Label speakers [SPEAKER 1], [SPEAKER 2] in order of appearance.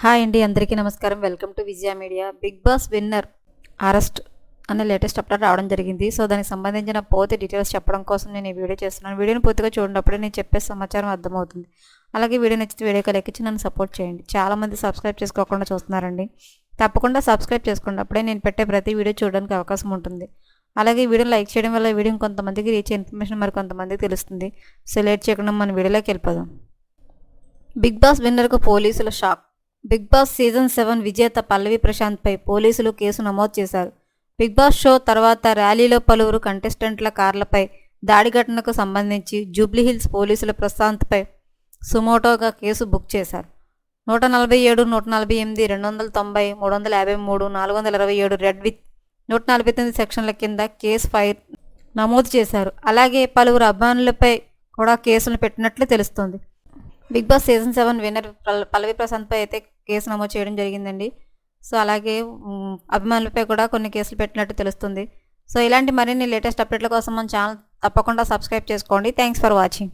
[SPEAKER 1] Hi అండి అందరికీ నమస్కారం. Welcome to Vijaya media. Big boss winner arrest అనే లేటెస్ట్ అప్డేట్ రావడం జరిగింది. సో దానికి సంబంధించిన పూర్తి డీటెయిల్స్ చెప్పడం కోసం నేను ఈ వీడియో చేస్తున్నాను. వీడియోని పూర్తిగా చూడనప్పుడే నేను చెప్పే సమాచారం అర్థమవుతుంది. అలాగే వీడియో నచ్చితే వీడియోకి లెక్కించి నన్ను సపోర్ట్ చేయండి. చాలామంది సబ్స్క్రైబ్ చేసుకోకుండా చూస్తున్నారండి. తప్పకుండా సబ్స్క్రైబ్ చేసుకోండి అప్పుడే నేను పెట్టే ప్రతి వీడియో చూడడానికి అవకాశం ఉంటుంది. అలాగే వీడియో లైక్ చేయడం వల్ల వీడియో కొంతమందికి రీచ్ ఇన్ఫర్మేషన్ మరి కొంతమందికి తెలుస్తుంది. సో లేట్ చేయకుండా మన వీడియోలోకి వెళ్ళిపోదాం. బిగ్ బాస్ విన్నర్కు పోలీసుల shock. Big boss season seven విజేత పల్లవి ప్రశాంత్పై పోలీసులు కేసు నమోదు చేశారు. బిగ్ బాస్ షో తర్వాత ర్యాలీలో పలువురు కంటెస్టెంట్ల కార్లపై దాడి ఘటనకు సంబంధించి జూబ్లీహిల్స్ పోలీసులు ప్రశాంత్పై సుమోటోగా కేసు బుక్ చేశారు. నూట నలభై ఏడు నూట నలభై ఎనిమిది రెండు వందల తొంభై మూడు వందల యాభై మూడు నాలుగు వందల ఇరవై ఏడు రెడ్ విత్ నూట నలభై తొమ్మిది సెక్షన్ల కింద కేసు ఫైర్ నమోదు చేశారు. అలాగే పలువురు అభిమానులపై కూడా కేసులు పెట్టినట్లు తెలుస్తోంది. Big boss season seven winner Pallavi ప్రశాంత్పై అయితే కేసు నమోదు చేయడం జరిగిందండి. సో అలాగే అభిమానులపై కూడా కొన్ని కేసులు పెట్టినట్టు తెలుస్తుంది. సో ఇలాంటి మరిన్ని లేటెస్ట్ అప్డేట్ల కోసం మన ఛానల్ తప్పకుండా సబ్స్క్రైబ్ చేసుకోండి. Thanks for watching.